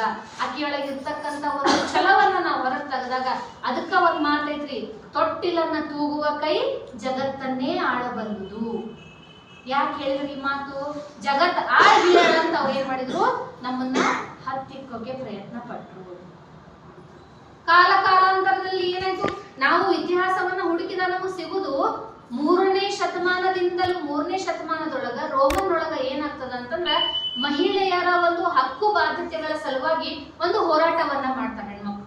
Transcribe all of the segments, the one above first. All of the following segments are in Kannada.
ತುಂಬಿದಾಗ ಆಕೆಯೊಳಗಿರ್ತಕ್ಕಂಥ ಒಂದು ಛಲವನ್ನ ನಾವು ಹೊರಗೆ ತೆಗೆದಾಗ ಅದಕ್ಕ ಒಂದ್ ಮಾತೈತ್ರಿ, ತೊಟ್ಟಿಲನ್ನ ತೂಗುವ ಕೈ ಜಗತ್ತನ್ನೇ ಆಳಬಲ್ಲುದು. ಯಾಕೆ ಹೇಳಿದ್ರಿ ಮಾತು? ಜಗತ್ ಅಂತ ಅವ್ರು ಏನ್ ಮಾಡಿದ್ರು? ನಮ್ಮನ್ನ ಹತ್ತಿಕ್ಕೋಕೆ ಪ್ರಯತ್ನ ಪಟ್ರು. ಕಾಲ ಕಾಲಾಂತರದಲ್ಲಿ ಏನಾಯ್ತು? ನಾವು ಇತಿಹಾಸವನ್ನ ಹುಡುಕಿದ ನಮಗೆ ಸಿಗುದು ಮೂರನೇ ಶತಮಾನದಿಂದಲೂ ಮೂರನೇ ಶತಮಾನದೊಳಗ ರೋಮನ್ ಒಳಗ ಏನಾಗ್ತದ ಅಂತಂದ್ರ ಬಾಧ್ಯತೆಗಳ ಸಲುವಾಗಿ ಒಂದು ಹೋರಾಟವನ್ನ ಮಾಡ್ತಾರೆ ಹೆಣ್ಮಕ್ಳು.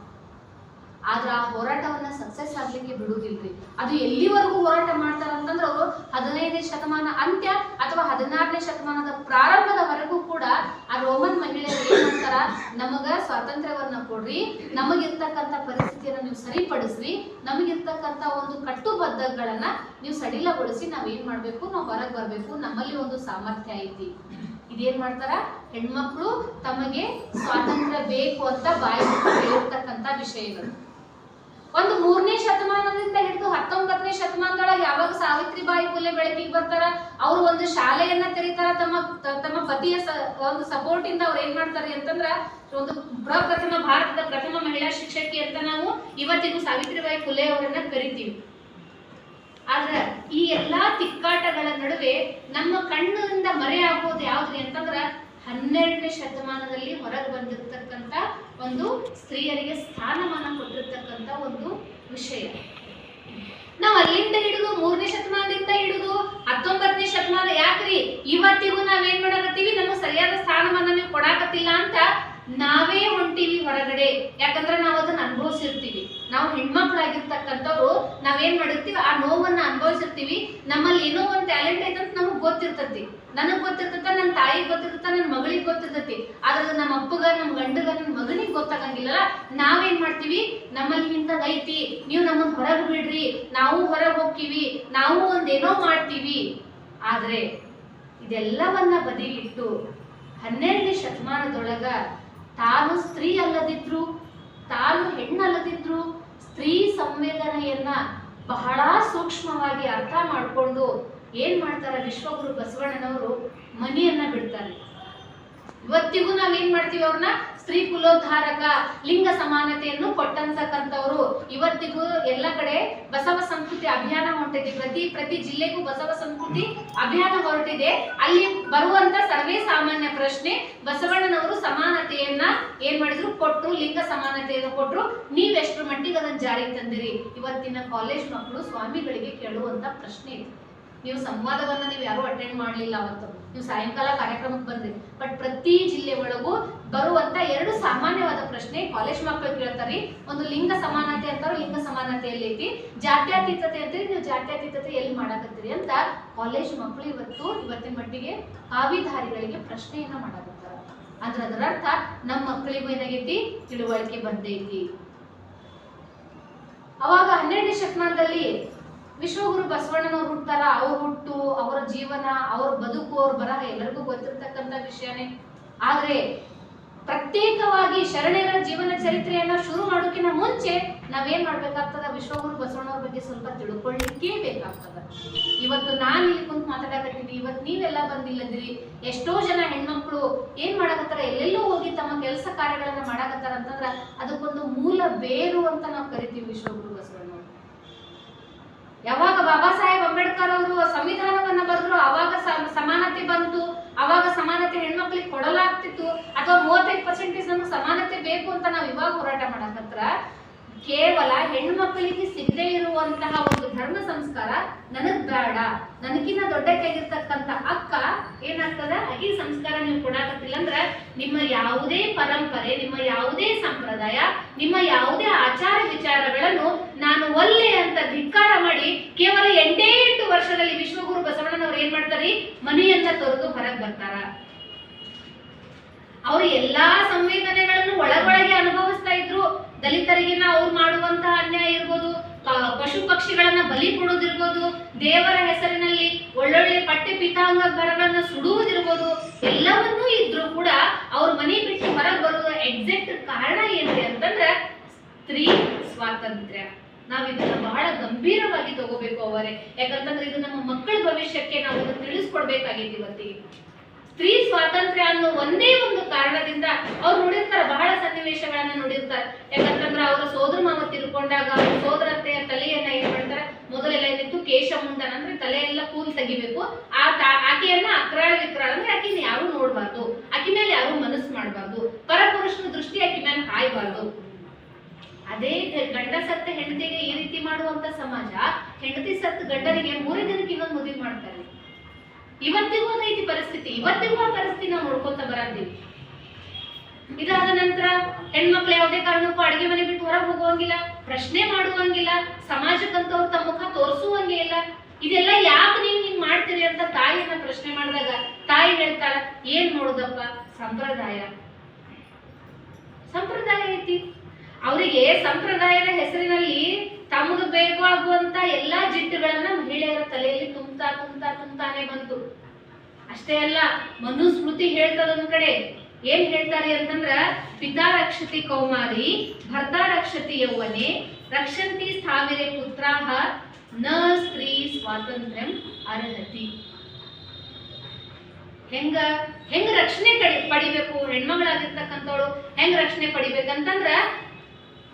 ಆದ್ರ ಆ ಹೋರಾಟವನ್ನ ಸಕ್ಸಸ್ ಆಗ್ಲಿಕ್ಕೆ ಬಿಡುವುದಿಲ್ರಿ. ಅದು ಎಲ್ಲಿವರೆಗೂ ಹೋರಾಟ ಮಾಡ್ತಾರ ಅಂತಂದ್ರೆ ಅವರು ಹದಿನೈದನೇ ಶತಮಾನ ಅಂತ್ಯ ಅಥವಾ ಹದಿನಾರನೇ ಶತಮಾನದ ಪ್ರಾರಂಭದವರೆಗೂ ಕೂಡ ಆ ರೋಮನ್ ಮಹಿಳೆಯರು ಏನ್ ಮಾಡ್ತಾರ? ನಮಗ ಸ್ವಾತಂತ್ರ್ಯವನ್ನ ಕೊಡ್ರಿ, ನಮಗಿರ್ತಕ್ಕಂಥ ಪರಿಸ್ಥಿತಿಯನ್ನ ನೀವು ಸರಿಪಡಿಸ್ರಿ, ನಮಗಿರ್ತಕ್ಕಂಥ ಒಂದು ಕಟ್ಟುಬದ್ಧಗಳನ್ನ ನೀವು ಸಡಿಲಗೊಳಿಸಿ ನಾವ್ ಏನ್ ಮಾಡ್ಬೇಕು? ನಾವು ಹೊರಗೆ ಬರ್ಬೇಕು. ನಮ್ಮಲ್ಲಿ ಒಂದು ಸಾಮರ್ಥ್ಯ ಐತಿ. ಇದೇನ್ ಮಾಡ್ತಾರ? ಹೆಣ್ಮಕ್ಳು ತಮಗೆ ಸ್ವಾತಂತ್ರ್ಯ ಬೇಕು ಅಂತ ಬಾಯಿ ಹೇಳ್ತಕ್ಕಂತ ವಿಷಯಗಳು. ಒಂದು ಮೂರನೇ ಶತಮಾನದಿಂದ ಹಿಡಿದು ಹತ್ತೊಂಬತ್ತನೇ ಶತಮಾನದೊಳಗೆ ಯಾವಾಗ ಸಾವಿತ್ರಿಬಾಯಿ ಫುಲೆ ಬೆಳಕಿಗೆ ಬರ್ತಾರ? ಅವ್ರು ಒಂದು ಶಾಲೆಯನ್ನ ತೆರೀತಾರ, ತಮ್ಮ ತಮ್ಮ ಪತಿಯ ಒಂದು ಸಪೋರ್ಟ್ ಇಂದ ಅವ್ರು ಏನ್ ಮಾಡ್ತಾರೆ ಅಂತಂದ್ರ, ಒಂದು ಪ್ರಪ್ರಥಮ ಭಾರತದ ಪ್ರಥಮ ಮಹಿಳಾ ಶಿಕ್ಷಕಿ ಅಂತ ನಾವು ಇವತ್ತಿಗೂ ಸಾವಿತ್ರಿಬಾಯಿ ಫುಲೆ ಅವರನ್ನ ಕರಿತೀವಿ. ಆದ್ರೆ ಈ ಎಲ್ಲಾ ತಿಕ್ಕಾಟಗಳ ನಡುವೆ ನಮ್ಮ ಕಣ್ಣಿನಿಂದ ಮರೆಯಾಗೋದು ಯಾವ್ದ್ರಿ ಅಂತಂದ್ರ ಹನ್ನೆರಡನೇ ಶತಮಾನದಲ್ಲಿ ಹೊರಗೆ ಬಂದಿರತಕ್ಕಂತ ಒಂದು ಸ್ತ್ರೀಯರಿಗೆ ಸ್ಥಾನಮಾನ ಕೊಟ್ಟಿರ್ತಕ್ಕಂತ ಒಂದು ವಿಷಯ. ನಾವು ಅಲ್ಲಿಂದ ಹಿಡಿದು ಮೂರನೇ ಶತಮಾನದಿಂದ ಹಿಡಿದು ಹತ್ತೊಂಬತ್ತನೇ ಶತಮಾನ ಯಾಕ್ರಿ? ಇವತ್ತಿಗೂ ನಾವೇನ್ ಮಾಡಕತ್ತೀವಿ? ನಮಗೆ ಸರಿಯಾದ ಸ್ಥಾನಮಾನ ನೀವು ಕೊಡಾಕತ್ತಿಲ್ಲ ಅಂತ ನಾವೇ ಹೊಂಟಿವಿ ಹೊರಗಡೆ. ಯಾಕಂದ್ರೆ ನಾವು ಅದನ್ನ ಅನುಭವಿಸಿರ್ತೀವಿ. ನಾವು ಹೆಣ್ಮಕ್ಳಾಗಿರ್ತಕ್ಕಂಥವ್ರು ನಾವೇನ್ ಮಾಡಿರ್ತೀವಿ ಆ ನೋವನ್ನ ಅನುಭವಿಸಿರ್ತೀವಿ. ನಮ್ಮಲ್ಲಿ ಏನೋ ಒಂದು ಟ್ಯಾಲೆಂಟ್ ಐತಂತ ಅಂತ ನಮಗ್ ಗೊತ್ತಿರ್ತತಿ. ನನಗ್ ಗೊತ್ತಿರ್ತತ ನನ್ನ ತಾಯಿಗೆ ಗೊತ್ತಿರ್ತ ನನ್ನ ಮಗಳಿಗೆ ಗೊತ್ತಿರ್ತತಿ. ಆದ್ರೆ ನಮ್ಮ ಅಪ್ಪಗ, ನಮ್ಮ ಗಂಡಗ ನನ್ನ ಮಗನಿಗೆ ಗೊತ್ತಾಗಂಗಿಲ್ಲ ನಾವೇನ್ ಮಾಡ್ತೀವಿ? ನಮ್ಮಲ್ಲಿ ಇಂಥದ್ ಐತಿ ನೀವು ನಮ್ಮನ್ನ ಹೊರಗ್ ಬಿಡ್ರಿ. ನಾವು ಹೊರಗ್ ಹೋಗ್ತೀವಿ. ನಾವು ಒಂದೇನೋ ಮಾಡ್ತೀವಿ. ಆದ್ರೆ ಇದೆಲ್ಲವನ್ನ ಬದಿಗಿಟ್ಟು ಹನ್ನೆರಡನೇ ಶತಮಾನದೊಳಗ ತಾನು ಸ್ತ್ರೀ ಅಲ್ಲದಿದ್ರು ತಾನು ಹೆಣ್ಣಲ್ಲದಿದ್ರು ಸ್ತ್ರೀ ಸಂವೇದನೆಯನ್ನ ಬಹಳ ಸೂಕ್ಷ್ಮವಾಗಿ ಅರ್ಥ ಮಾಡಿಕೊಂಡು ಏನ್ ಮಾಡ್ತಾರ ವಿಶ್ವಗುರು ಬಸವಣ್ಣನವರು ಮನಿಯನ್ನ ಬಿಡ್ತಾರೆ. ಇವತ್ತಿಗೂ ನಾವೇನ್ ಮಾಡ್ತೀವಿ ಅವ್ರನ್ನ? ಸ್ತ್ರೀ ಕುಲೋದ್ಧಾರಕ ಲಿಂಗ ಸಮಾನತೆಯನ್ನು ಕೊಟ್ಟಂತಕ್ಕಂಥವ್ರು. ಇವತ್ತಿಗೂ ಎಲ್ಲ ಕಡೆ ಬಸವ ಸಂಸ್ಕೃತಿ ಅಭಿಯಾನ ಹೊಂಟಿದೆ ಪ್ರತಿ ಪ್ರತಿ ಜಿಲ್ಲೆಗೂ ಬಸವ ಸಂಸ್ಕೃತಿ ಅಭಿಯಾನ ಹೊರಟಿದೆ. ಅಲ್ಲಿ ಬರುವಂತ ಸರ್ವೇ ಸಾಮಾನ್ಯ ಪ್ರಶ್ನೆ, ಬಸವಣ್ಣನವರು ಸಮಾನತೆಯನ್ನ ಏನ್ ಮಾಡಿದ್ರು? ಕೊಟ್ಟರು ಲಿಂಗ ಸಮಾನತೆಯನ್ನು ಕೊಟ್ಟರು ನೀವೆಷ್ಟು ಮಟ್ಟಿಗೆ ಅದನ್ನ ಜಾರಿಗೆ ತಂದಿರಿ? ಇವತ್ತಿನ ಕಾಲೇಜ್ ಮಕ್ಕಳು ಸ್ವಾಮಿಗಳಿಗೆ ಕೇಳುವಂತ ಪ್ರಶ್ನೆ ಇದೆ. ನೀವು ಸಂವಾದವನ್ನ ನೀವು ಯಾರು ಅಟೆಂಡ್ ಮಾಡಲಿಲ್ಲ ಅವತ್ತು. ನೀವು ಸಾಯಂಕಾಲ ಕಾರ್ಯಕ್ರಮಕ್ಕೆ ಬಂದ್ರಿ. ಬಟ್ ಪ್ರತಿ ಜಿಲ್ಲೆ ಒಳಗೂ ಸಾಮಾನ್ಯವಾದ ಪ್ರಶ್ನೆ ಕಾಲೇಜ್ ಮಕ್ಕಳು ಕೇಳ್ತಾರಿ ಒಂದು ಲಿಂಗ ಸಮಾನತೆ ಅಂತಾರೋ, ಲಿಂಗ ಸಮಾನತೆ ಎಲ್ಲಿ ಐತಿ. ಜಾತ್ಯತೀತತೆ ಅಂತೀರಿ, ನೀವು ಜಾತ್ಯತೀತತೆ ಎಲ್ಲಿ ಮಾಡಾಕತ್ತೀರಿ ಅಂತ ಕಾಲೇಜ್ ಮಕ್ಕಳು ಇವತ್ತು ಇವತ್ತಿನ ಮಟ್ಟಿಗೆ ಕಾವಿಧಾರಿಗಳಿಗೆ ಪ್ರಶ್ನೆಯನ್ನ ಮಾಡಾಕತ್ತಾರ. ಅದ್ರ ಅದರ ಅರ್ಥ ನಮ್ಮ ಮಕ್ಕಳಿಗೂ ಏನಾಗೈತಿ? ತಿಳುವಳಿಕೆ ಬಂದೈತಿ. ಅವಾಗ ಹನ್ನೆರಡನೇ ಶತಮಾನದಲ್ಲಿ ವಿಶ್ವಗುರು ಬಸವಣ್ಣನವ್ರು ಹುಟ್ಟಾರ ಅವ್ರ ಹುಟ್ಟು, ಅವರ ಜೀವನ, ಅವ್ರ ಬದುಕು, ಅವ್ರ ಬರಹ ಎಲ್ಲರಿಗೂ ಗೊತ್ತಿರ್ತಕ್ಕಂಥ ವಿಷಯನೇ. ಆದ್ರೆ ಪ್ರತ್ಯೇಕವಾಗಿ ಶರಣರ ಜೀವನ ಚರಿತ್ರೆಯನ್ನ ಶುರು ಮಾಡೋಕಿನ ಮುಂಚೆ ನಾವೇನ್ ಮಾಡ್ಬೇಕಾಗ್ತದ? ವಿಶ್ವಗುರು ಬಸವಣ್ಣವ್ರ ಬಗ್ಗೆ ಸ್ವಲ್ಪ ತಿಳ್ಕೊಳ್ಳಿಕ್ಕೆ ಬೇಕಾಗ್ತದ. ಇವತ್ತು ನಾನು ಇಲ್ಲಿ ಕುಂತ್ ಮಾತಾಡಕತ್ತೀನಿ. ಇವತ್ತು ನೀವೆಲ್ಲ ಬಂದಿಲ್ಲದ್ರಿ. ಎಷ್ಟೋ ಜನ ಹೆಣ್ಮಕ್ಳು ಏನ್ ಮಾಡಕತ್ತಾರ? ಎಲ್ಲೆಲ್ಲೋ ಹೋಗಿ ತಮ್ಮ ಕೆಲಸ ಕಾರ್ಯಗಳನ್ನ ಮಾಡಕತ್ತಾರ ಅಂತಂದ್ರ ಅದಕ್ಕೊಂದು ಮೂಲ ಬೇರು ಅಂತ ನಾವು ಕರಿತೀವಿ ವಿಶ್ವಗುರು ಬಸವಣ್ಣವ್ರು ಯಾವಾಗ ಬಾಬಾ ಸಾಹೇಬ್ ಅಂಬೇಡ್ಕರ್ ಅವರು ಸಂವಿಧಾನವನ್ನ ಬರೆದ್ರು, ಅವಾಗ ಸಮಾನತೆ ಬಂತು, ಅವಾಗ ಸಮಾನತೆ ಹೆಣ್ಮಕ್ಳಿಗೆ ಕೊಡಲಾಗ್ತಿತ್ತು, ಅಥವಾ ಮೂವತ್ತೈದು ಪರ್ಸೆಂಟೇಜ್ ನಮ್ಗೆ ಸಮಾನತೆ ಬೇಕು ಅಂತ ನಾವು ಇವಾಗ ಹೋರಾಟ ಮಾಡಕತ್ರ ಕೇವಲ ಹೆಣ್ಮಕ್ಳಿಗೆ ಸಿಗದೆ ಇರುವಂತಹ ಧರ್ಮ ಸಂಸ್ಕಾರ ನನಗ್ ಬೇಡ. ನನಗಿನ್ನ ದೊಡ್ಡ ಕೈಗಿರ್ತಕ್ಕಂಥ ಅಕ್ಕ ಏನಾಗ್ತದ? ಈ ಸಂಸ್ಕಾರ ನೀವು ಕೊಡಾಕತ್ತಿಲ್ಲ ಅಂದ್ರ ನಿಮ್ಮ ಯಾವುದೇ ಪರಂಪರೆ, ನಿಮ್ಮ ಯಾವುದೇ ಸಂಪ್ರದಾಯ, ನಿಮ್ಮ ಯಾವುದೇ ಆಚಾರ ವಿಚಾರಗಳನ್ನು ನಾನು ಒಲ್ಲೆ ಅಂತ ಧಿಕ್ಕಾರ ಮಾಡಿ ಕೇವಲ ಎಂಟೇ ಎಂಟು ವರ್ಷದಲ್ಲಿ ವಿಶ್ವಗುರು ಬಸವಣ್ಣನವ್ರು ಏನ್ ಮಾಡ್ತಾರಿ? ಮನೆಯನ್ನ ತೊರೆದು ಹೊರಗೆ ಬರ್ತಾರ. ಅವರು ಎಲ್ಲಾ ಸಂವೇದನೆಗಳನ್ನು ಒಳಗೊಳಗೆ ಅನುಭವಿಸ್ತಾ ಇದ್ರು. ದಲಿತರಿಗಿನ ಅವ್ರು ಮಾಡುವಂತಹ ಅನ್ಯಾಯ ಇರ್ಬೋದು. ಪಶು ಪಕ್ಷಿಗಳನ್ನ ಬಲಿ ಕೊಡೋದಿರ್ಬೋದು ದೇವರ ಹೆಸರಿನಲ್ಲಿ ಒಳ್ಳೊಳ್ಳೆ ಪಠ್ಯ ಬರಗಳನ್ನ ಸುಡುವುದಿರ್ಬೋದು, ಎಲ್ಲವನ್ನೂ ಇದ್ರು ಕೂಡ ಅವ್ರ ಮನೆ ಬಿಟ್ಟು ಹೊರಗೆ ಬರುವ ಎಕ್ಸಾಕ್ಟ್ ಕಾರಣ ಏನ್ರಿ ಅಂತಂದ್ರ ಸ್ತ್ರೀ ಸ್ವಾತಂತ್ರ್ಯ. ನಾವ್ ಇದನ್ನ ಬಹಳ ಗಂಭೀರವಾಗಿ ತಗೋಬೇಕು ಅವರೇ. ಯಾಕಂತಂದ್ರೆ ಇದು ನಮ್ಮ ಮಕ್ಕಳ ಭವಿಷ್ಯಕ್ಕೆ ನಾವು ತಿಳಿಸ್ಕೊಡ್ಬೇಕಾಗಿತ್ತು ತಿಳಿಸ್ಕೊಡ್ಬೇಕಾಗೈತಿ ಇವತ್ತಿಗೆ. ಸ್ತ್ರೀ ಸ್ವಾತಂತ್ರ್ಯ ಅನ್ನೋ ಒಂದೇ ಒಂದು ಕಾರಣದಿಂದ ಅವ್ರು ನೋಡಿರ್ತಾರೆ, ಬಹಳ ಸನ್ನಿವೇಶಗಳನ್ನ ನೋಡಿರ್ತಾರೆ. ಯಾಕಂತಂದ್ರೆ ಅವರ ಸೋದರ ಮಾವ ತಿರ್ಕೊಂಡಾಗ ಅವ್ರ ಸೋದರತ್ತೆಯ ತಲೆಯನ್ನ ಏನ್ ಮಾಡ್ತಾರೆ? ಮೊದಲೆಲ್ಲ ಏನಿತ್ತು? ಕೇಶ ಮುಂಡನ ಅಂದ್ರೆ ತಲೆಯೆಲ್ಲ ಕೂಲ್ ತೆಗಿಬೇಕು. ಆ ಆಕೆಯನ್ನ ಅಕ್ರಾಳ ವಿಕ್ರಾಳ ಅಂದ್ರೆ ಆಕೆಯನ್ನ ಯಾರು ನೋಡ್ಬಾರ್ದು. ಆಕೆ ಮೇಲೆ ಯಾರು ಮನಸ್ಸು ಮಾಡಬಾರ್ದು. ಪರಪುರುಷನ ದೃಷ್ಟಿ ಆಕೆ ಮೇಲೆ ಕಾಯ್ಬಾರ್ದು ಅದೇ ಗಂಡ ಸತ್ತ ಹೆಂಡತಿಗೆ ಈ ರೀತಿ ಮಾಡುವಂತ ಸಮಾಜ, ಹೆಂಡತಿ ಸತ್ತ ಗಂಡನಿಗೆ ಮೂರೇ ದಿನಕ್ಕೆ ಇನ್ನೊಂದು ಮದುವೆ ಮಾಡ್ತಾರೆ. ಇವತ್ತಿಗೂ ಐತಿ ಪರಿಸ್ಥಿತಿ, ಇವತ್ತಿಗೂ ಆ ಪರಿಸ್ಥಿತಿ ನಾವು ನೋಡ್ಕೊತ ಬರಂತೀವಿ. ಇದಾದ ನಂತರ ಹೆಣ್ಮಕ್ಳು ಯಾವುದೇ ಕಾರಣಕ್ಕೂ ಅಡಿಗೆ ಮನೆ ಬಿಟ್ಟು ಹೊರಗೆ ಹೋಗುವಂಗಿಲ್ಲ, ಪ್ರಶ್ನೆ ಮಾಡುವಂಗಿಲ್ಲ ಸಮಾಜಕ್ಕಂತ ಅವ್ರು ತಮ್ಮ ಮುಖ ತೋರಿಸುವಂಗೆ ಇಲ್ಲ. ಇದೆಲ್ಲ ಯಾಕೆ ನೀವು ಹಿಂಗ್ ಮಾಡ್ತೀರಿ ಅಂತ ತಾಯಿಯನ್ನ ಪ್ರಶ್ನೆ ಮಾಡಿದಾಗ ತಾಯಿ ಹೇಳ್ತಾಳ, ಏನ್ ನೋಡುದಪ್ಪ ಸಂಪ್ರದಾಯ. ಸಂಪ್ರದಾಯ ಐತಿ. ಅವರಿಗೆ ಸಂಪ್ರದಾಯದ ಹೆಸರಿನಲ್ಲಿ ತಮಗೆ ಬೇಕಾಗುವಂತ ಎಲ್ಲಾ ಜಿಟ್ಟುಗಳನ್ನ ಮಹಿಳೆಯರ ತಲೆಯಲ್ಲಿ ತುಂಬ್ತಾ ತುಂಬ್ತಾ ತುಂಬ್ತಾನೆ ಬಂತು. ಅಷ್ಟೇ ಅಲ್ಲ ಮನುಸ್ಮೃತಿ ಹೇಳ್ತದೊಂದ್ ಕಡೆ. ಏನ್ ಹೇಳ್ತಾರೆ ಅಂತಂದ್ರ, ಪಿತಾ ರಕ್ಷತಿ ಕೌಮಾರಿ, ಭರ್ತಾ ರಕ್ಷತಿ ಯೌವನೆ, ರಕ್ಷಂತಿ ಸ್ಥಾವಿರೆ ಪುತ್ರಾಹ, ನ ಸ್ತ್ರೀ ಸ್ವಾತಂತ್ರ್ಯ ಅರ್ಹತಿ. ಹೆಂಗ ಹೆಂಗ ರಕ್ಷಣೆ ಪಡಿಬೇಕು? ಹೆಣ್ಮಗಳಾಗಿರ್ತಕ್ಕಂಥವಳು ಹೆಂಗ್ ರಕ್ಷಣೆ ಪಡಿಬೇಕಂತಂದ್ರ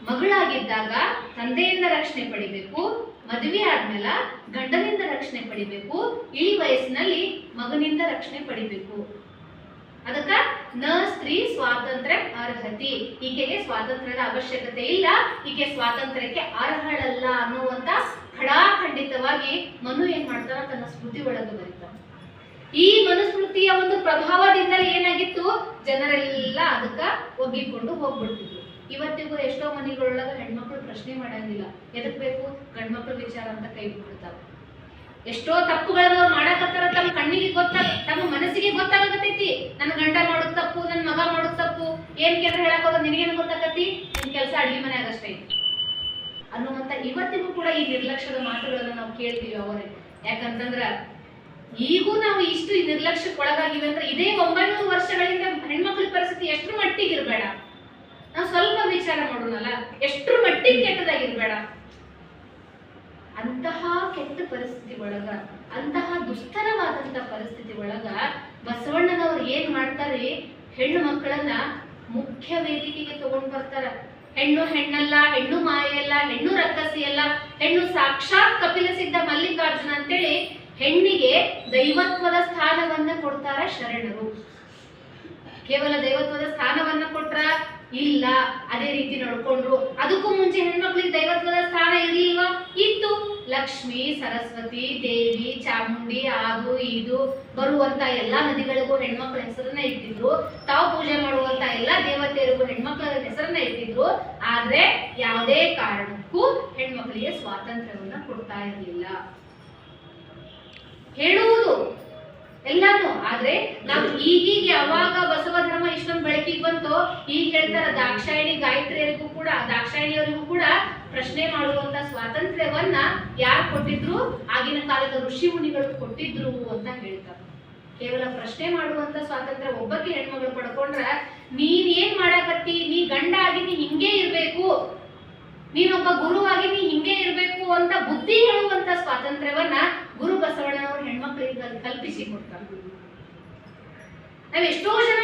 ಮಗಳಾಗಿದ್ದಾಗ ತಂದೆಯಿಂದ ರಕ್ಷಣೆ ಪಡಿಬೇಕು, ಮದುವೆ ಆದ್ಮೇಲೆ ಗಂಡನಿಂದ ರಕ್ಷಣೆ ಪಡಿಬೇಕು, ಇಳಿ ವಯಸ್ಸಿನಲ್ಲಿ ಮಗನಿಂದ ರಕ್ಷಣೆ ಪಡಿಬೇಕು. ಅದಕ್ಕ ನ, ಸ್ತ್ರೀ ಸ್ವಾತಂತ್ರ್ಯ ಅರ್ಹತಿ. ಈಕೆಗೆ ಸ್ವಾತಂತ್ರ್ಯದ ಅವಶ್ಯಕತೆ ಇಲ್ಲ. ಈಕೆ ಸ್ವಾತಂತ್ರ್ಯಕ್ಕೆ ಅರ್ಹಳಲ್ಲ ಅನ್ನುವಂತ ಖಡಾಖಂಡಿತವಾಗಿ ಮನು ಏನ್ ಮಾಡ್ತಾನ? ತನ್ನ ಸ್ಮೃತಿ ಒಳಗೆ ಬರೀತಾನ. ಈ ಮನುಸ್ಮೃತಿಯ ಒಂದು ಪ್ರಭಾವದಿಂದಲೇ ಏನಾಗಿತ್ತು? ಜನರೆಲ್ಲ ಅದಕ್ಕ ಒಗ್ಗಿಕೊಂಡು ಹೋಗ್ಬಿಡ್ತಿದ್ರು. ಇವತ್ತಿಗೂ ಎಷ್ಟೋ ಮನೆಗಳೊಳಗ ಹೆಣ್ಮಕ್ಳು ಪ್ರಶ್ನೆ ಮಾಡಂಗಿಲ್ಲ. ಎದಕ್ ಬೇಕು? ಗಂಡ್ಮಕ್ಳು ವಿಚಾರ ಅಂತ ಕೈ ಬಿಟ್ಬಿಡ್ತಾವ. ಎಷ್ಟೋ ತಪ್ಪುಗಳನ್ನ ಮಾಡಕತ್ತಾರ, ತಮ್ಮ ಕಣ್ಣಿಗೆ ಗೊತ್ತಾಗ ತಮ್ಮ ಮನಸ್ಸಿಗೆ ಗೊತ್ತಾಗತೈತಿ ನನ್ನ ಗಂಡ ಮಾಡೋದ್ ತಪ್ಪು, ನನ್ನ ಮಗ ಮಾಡೋದ್ ತಪ್ಪು. ಏನ್ ಕೆಲಸ ಹೇಳಕ್ ಹೋಗೋದ್ ನಿನಗೇನು ಗೊತ್ತಾಗತಿ ನಿನ್ ಕೆಲಸ ಅಡಿಗೆ ಮನೆ ಆಗಷ್ಟೇ ಅನ್ನುವಂತ ಇವತ್ತಿಗೂ ಕೂಡ ಈ ನಿರ್ಲಕ್ಷ್ಯದ ಮಾತುಗಳನ್ನ ನಾವು ಕೇಳ್ತೀವಿ ಅವರೇ. ಯಾಕಂತಂದ್ರ, ಈಗೂ ನಾವು ಇಷ್ಟು ನಿರ್ಲಕ್ಷ್ಯಕ್ಕೆ ಒಳಗಾಗಿವೆ ಅಂದ್ರೆ ಇದೇ ಒಂಬೈನೂರು ವರ್ಷಗಳಿಂದ ಹೆಣ್ಮಕ್ಳ ಪರಿಸ್ಥಿತಿ ಎಷ್ಟು ಮಟ್ಟಿಗೆ ಇರ್ಬೇಡ ನಾವು ಸ್ವಲ್ಪ ವಿಚಾರ ಮಾಡೋಣಲ್ಲ? ಎಷ್ಟ್ರ ಮಟ್ಟಿಗೆ ಕೆಟ್ಟದಾಗಿರ್ಬೇಡ. ಅಂತಹ ಕೆಟ್ಟ ಪರಿಸ್ಥಿತಿ ಒಳಗ, ಅಂತಹ ದುಸ್ತರವಾದಂತ ಪರಿಸ್ಥಿತಿ ಒಳಗ ಬಸವಣ್ಣನವ್ರು ಏನ್ ಮಾಡ್ತಾರೆ? ಹೆಣ್ಣು ಮಕ್ಕಳನ್ನ ಮುಖ್ಯ ವೇದಿಕೆಗೆ ತಗೊಂಡ್ ಬರ್ತಾರ. ಹೆಣ್ಣು ಹೆಣ್ಣಲ್ಲ, ಹೆಣ್ಣು ಮಾಯಲ್ಲ ಹೆಣ್ಣು ರಕ್ಕಸಿ ಅಲ್ಲ ಹೆಣ್ಣು ಸಾಕ್ಷಾತ್ ಕಪಿಲ ಸಿದ್ಧ ಮಲ್ಲಿಕಾರ್ಜುನ ಅಂತೇಳಿ ಹೆಣ್ಣಿಗೆ ದೈವತ್ವದ ಸ್ಥಾನವನ್ನ ಕೊಡ್ತಾರ ಶರಣರು. ಕೇವಲ ದೈವತ್ವದ ಸ್ಥಾನವನ್ನ ಕೊಟ್ರ ಇಲ್ಲ, ಅದೇ ರೀತಿ ನಡ್ಕೊಂಡ್ರು. ಅದಕ್ಕೂ ಮುಂಚೆ ಹೆಣ್ಮಕ್ಳಿಗೆ ದೈವತ್ವದ ಸ್ಥಾನ ಇರ್ಲಿಲ್ವಾ? ಇತ್ತು. ಲಕ್ಷ್ಮಿ, ಸರಸ್ವತಿ, ದೇವಿ, ಚಾಮುಂಡಿ ಅದು ಇದು ಬರುವಂತ ಎಲ್ಲಾ ನದಿಗಳಿಗೂ ಹೆಣ್ಮಕ್ಳ ಹೆಸರನ್ನ ಇಟ್ಟಿದ್ರು. ತಾವು ಪೂಜೆ ಮಾಡುವಂತ ಎಲ್ಲಾ ದೇವತೆಯರಿಗೂ ಹೆಣ್ಮಕ್ಳ ಹೆಸರನ್ನ ಇಟ್ಟಿದ್ರು. ಆದ್ರೆ ಯಾವುದೇ ಕಾರಣಕ್ಕೂ ಹೆಣ್ಮಕ್ಳಿಗೆ ಸ್ವಾತಂತ್ರ್ಯವನ್ನ ಕೊಡ್ತಾ ಇರಲಿಲ್ಲ. ಹೇಳುವುದು ಎಲ್ಲಾನು ಆದ್ರೆ ನಾವು ಈಗೀಗ ಯಾವಾಗ ಬಸವ ಧರ್ಮ ಇಷ್ಟೊಂದು ಬೆಳಕಿಗೆ ಬಂತೋ, ಈಗ ಹೇಳ್ತಾರ ದಾಕ್ಷಾಯಣಿ ಗಾಯತ್ರಿಯರಿಗೂ ಕೂಡ, ದಾಕ್ಷಾಯಣಿಯವರಿಗೂ ಕೂಡ ಪ್ರಶ್ನೆ ಮಾಡುವಂತ ಸ್ವಾತಂತ್ರ್ಯವನ್ನ ಯಾರು ಕೊಟ್ಟಿದ್ರು? ಆಗಿನ ಕಾಲದ ಋಷಿ ಮುನಿಗಳು ಕೊಟ್ಟಿದ್ರು ಅಂತ ಹೇಳ್ತಾರೆ. ಕೇವಲ ಪ್ರಶ್ನೆ ಮಾಡುವಂತ ಸ್ವಾತಂತ್ರ್ಯ ಒಬ್ಬಕ್ಕೆ ಹೆಣ್ಮಗಳು ಪಡ್ಕೊಂಡ್ರ, ನೀನ್ ಏನ್ ಮಾಡಾಕತ್ತಿ? ನೀ ಗಂಡ ಆಗಿ ನೀ ಹಿಂಗೆ ಇರ್ಬೇಕು. ನೀನೊಬ್ಬ ಗುರುವಾಗಿ ನೀ ಹಿಂಗೆ ಇರ್ಬೇಕು ಅಂತ ಬುದ್ಧಿ ಹೇಳುವಂತ ಸ್ವಾತಂತ್ರ್ಯವನ್ನ ಗುರು ಬಸವಣ್ಣನವರು ಹೆಣ್ಮಕ್ಳಿಗೆ ಕಲ್ಪಿಸಿ ಕೊಡ್ತಾರೆ. ಎಷ್ಟೋ ಜನ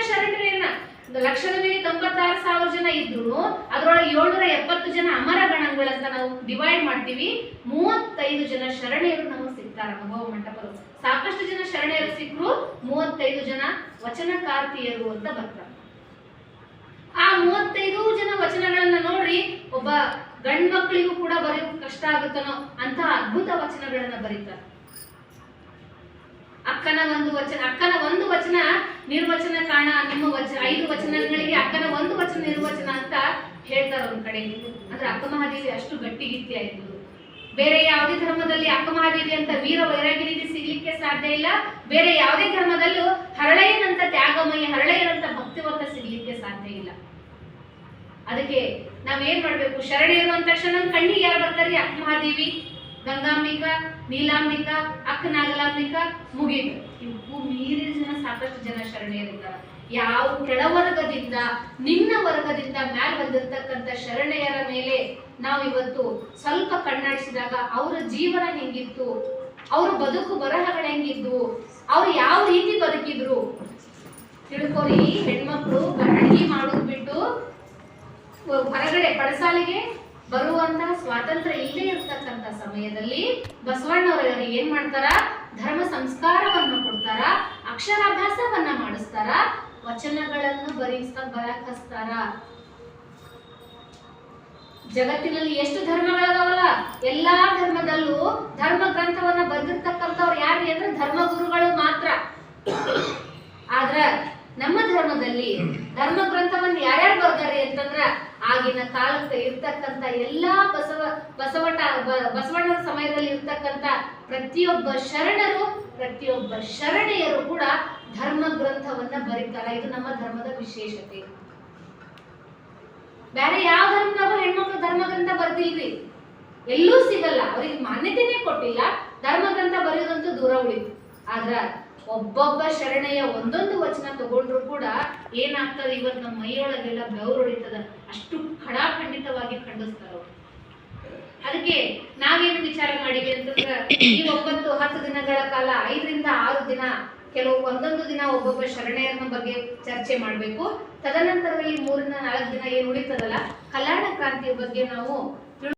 ಒಂದು ಲಕ್ಷದ ಮೇಲೆ ತೊಂಬತ್ತಾರು ಸಾವಿರ ಜನ ಇದ್ರು ಅದರೊಳಗೆ ಏಳ್ನೂರ ಎಪ್ಪತ್ತು ಜನ ಅಮರ ಗಣಗಳಂತ ನಾವು ಡಿವೈಡ್ ಮಾಡ್ತೀವಿ. ಮೂವತ್ತೈದು ಜನ ಶರಣೆಯರು ನಮಗೆ ಸಿಗ್ತಾರ ಅನುಭವ ಮಂಟಪರು ಸಾಕಷ್ಟು ಜನ ಶರಣೆಯರು ಸಿಕ್ಕರು ಮೂವತ್ತೈದು ಜನ ವಚನಕಾರ್ತಿಯರು ಅಂತ ಬರ್ತಾರೆ. ಆ ಮೂವತ್ತೈದು ಜನ ವಚನಗಳನ್ನ ನೋಡ್ರಿ, ಒಬ್ಬ ಗಂಡ್ ಮಕ್ಕಳಿಗೂ ಕೂಡ ಬರೆಯೋಕೆ ಕಷ್ಟ ಆಗುತ್ತನೋ ಅಂತ ಅದ್ಭುತ ವಚನಗಳನ್ನ ಬರೀತಾರೆ. ಅಕ್ಕನ ಒಂದು ವಚನ, ಅಕ್ಕನ ಒಂದು ವಚನ ನಿರ್ವಚನ ಕಾಣ ನಿಮ್ಮ ವಚನ ಐದು ವಚನಗಳಿಗೆ ಅಕ್ಕನ ಒಂದು ವಚನ ನಿರ್ವಚನ ಅಂತ ಹೇಳ್ತಾರ ಒಂದ್ ಕಡೆ. ಅಂದ್ರೆ ಅಕ್ಕ ಮಹಾದೇವಿ ಅಷ್ಟು ಗಟ್ಟಿಗಿತ್ತಿ ಆಯ್ತು ಬೇರೆ ಯಾವುದೇ ಧರ್ಮದಲ್ಲಿ ಅಕ್ಕ ಮಹಾದೇವಿ ಅಂತ ವೀರ ವೈರಾಗಿರಿಗೆ ಸಿಗ್ಲಿಕ್ಕೆ ಸಾಧ್ಯ ಇಲ್ಲ. ಬೇರೆ ಯಾವುದೇ ಧರ್ಮದಲ್ಲೂ ಹರಳೆಯನಂತ ತ್ಯಾಗಮಯ, ಹರಳೆಯನಂತ ಭಕ್ತಿವಂತ ಸಿಗ್ಲಿಕ್ಕೆ ಸಾಧ್ಯ ಇಲ್ಲ. ಅದಕ್ಕೆ ನಾವೇನ್ ಮಾಡ್ಬೇಕು? ಶರಣೆಯರು ಇರುವಂತ ತಕ್ಷಣ ಕಣ್ಣಿಗೆ ಯಾರು ಬರ್ತಾರೆ? ಅಕ್ಕ ಮಹಾದೇವಿ. ಗಂಗಾಂಬಿಕಾ, ನೀಲಾಂಬಿಕಾ ಅಕ್ಕ ನಾಗಲಾಂಬಿಕಾ ಮುಗೀತು ಇವು ಮೀರಿದ ಜನ ಸಾಕಷ್ಟು ಜನ ಶರಣೆಯರಿದ್ದಾರೆ ಯಾವ ಕೆಳವರ್ಗದಿಂದ, ನಿನ್ನ ವರ್ಗದಿಂದ ಮ್ಯಾಲ್ ಬಂದಿರ್ತಕ್ಕಂಥ ಶರಣೆಯರ ಮೇಲೆ ನಾವು ಇವತ್ತು ಸ್ವಲ್ಪ ಕಣ್ಣಾಡಿಸಿದಾಗ ಅವರ ಜೀವನ ಹೆಂಗಿತ್ತು, ಅವ್ರ ಬದುಕು ಬರಹಗಳು ಹೆಂಗಿದ್ವು, ಅವ್ರು ಯಾವ ರೀತಿ ಬದುಕಿದ್ರು? ತಿಳ್ಕೊರಿ ಹೆಣ್ಮಕ್ಳು ಅಡಿಗೆ ಮಾಡೋದ್ ಬಿಟ್ಟು ಹೊರಗಡೆ ಪಡಸಾಲಿಗೆ ಬರುವಂತಹ ಸ್ವಾತಂತ್ರ್ಯ ಇಲ್ಲೇ ಇರ್ತಕ್ಕಂಥ ಸಮಯದಲ್ಲಿ ಬಸವಣ್ಣವರ ಏನ್ ಮಾಡ್ತಾರ? ಧರ್ಮ ಸಂಸ್ಕಾರವನ್ನು ಕೊಡ್ತಾರ, ಅಕ್ಷರಾಭ್ಯಾಸವನ್ನ ಮಾಡಿಸ್ತಾರ, ವಚನಗಳನ್ನು ಬರೀಸ್ತಾ ಬರಕ್ ಹಚ್ತಾರ ಜಗತ್ತಿನಲ್ಲಿ ಎಷ್ಟು ಧರ್ಮಗಳದಾವಲ್ಲ? ಎಲ್ಲಾ ಧರ್ಮದಲ್ಲೂ ಧರ್ಮ ಗ್ರಂಥವನ್ನ ಬರೆದಿರ್ತಕ್ಕಂಥವ್ರು ಯಾರು ಅಂದ್ರೆ ಧರ್ಮಗುರುಗಳು ಮಾತ್ರ. ಆದ್ರ ನಮ್ಮ ಧರ್ಮದಲ್ಲಿ ಧರ್ಮ ಗ್ರಂಥವನ್ನು ಯಾರ್ಯಾರು ಬರ್ತಾರೆ ಅಂತಂದ್ರ ಆಗಿನ ಕಾಲಕ್ಕೆ ಇರ್ತಕ್ಕಂತ ಎಲ್ಲಾ ಬಸವ, ಬಸವಟ, ಬ- ಬಸವಣ್ಣನ ಸಮಯದಲ್ಲಿ ಇರ್ತಕ್ಕಂತ ಪ್ರತಿಯೊಬ್ಬ ಶರಣರು, ಪ್ರತಿಯೊಬ್ಬ ಶರಣೆಯರು ಕೂಡ ಧರ್ಮ ಗ್ರಂಥವನ್ನ ಬರೀತಾರ. ಇದು ನಮ್ಮ ಧರ್ಮದ ವಿಶೇಷತೆ. ಬೇರೆ ಯಾವ ಧರ್ಮದವರು ಹೆಣ್ಮಕ್ಳು ಧರ್ಮ ಗ್ರಂಥ ಬರ್ದಿಲ್ರಿ? ಎಲ್ಲೂ ಸಿಗಲ್ಲ. ಅವ್ರಿಗೆ ಮಾನ್ಯತೆನೇ ಕೊಟ್ಟಿಲ್ಲ. ಧರ್ಮ ಗ್ರಂಥ ಬರೆಯೋದಂತೂ ದೂರ ಉಳಿತು. ಆದ್ರ ಒಬ್ಬೊಬ್ಬ ಶರಣೆಯ ಒಂದೊಂದು ವಚನ ತಗೊಂಡ್ರು ಕೂಡ ಏನಾಗ್ತದೆ ಇವತ್ತು ನಮ್ಮ ಮೈಯೊಳಗೆಲ್ಲ ಬೆವರು ಹೊಡಿತದ. ಅಷ್ಟು ಖಡಾಖಂಡಿತವಾಗಿ ಖಂಡಿಸ್ತಾರ ಅದಕ್ಕೆ ನಾವೇನು ವಿಚಾರ ಮಾಡಿವಿ ಅಂತಂದ್ರೆ ಈ ಒಂಬತ್ತು ಹತ್ತು ದಿನಗಳ ಕಾಲ, ಐದರಿಂದ ಆರು ದಿನ, ಕೆಲವು ಒಂದೊಂದು ದಿನ ಒಬ್ಬೊಬ್ಬ ಶರಣೆಯನ್ನ ಬಗ್ಗೆ ಚರ್ಚೆ ಮಾಡಬೇಕು. ತದನಂತರದಲ್ಲಿ ಮೂರಿಂದ ನಾಲ್ಕು ದಿನ ಏನು ಉಳಿತದಲ್ಲ? ಕಲ್ಯಾಣ ಕ್ರಾಂತಿಯ ಬಗ್ಗೆ ನಾವು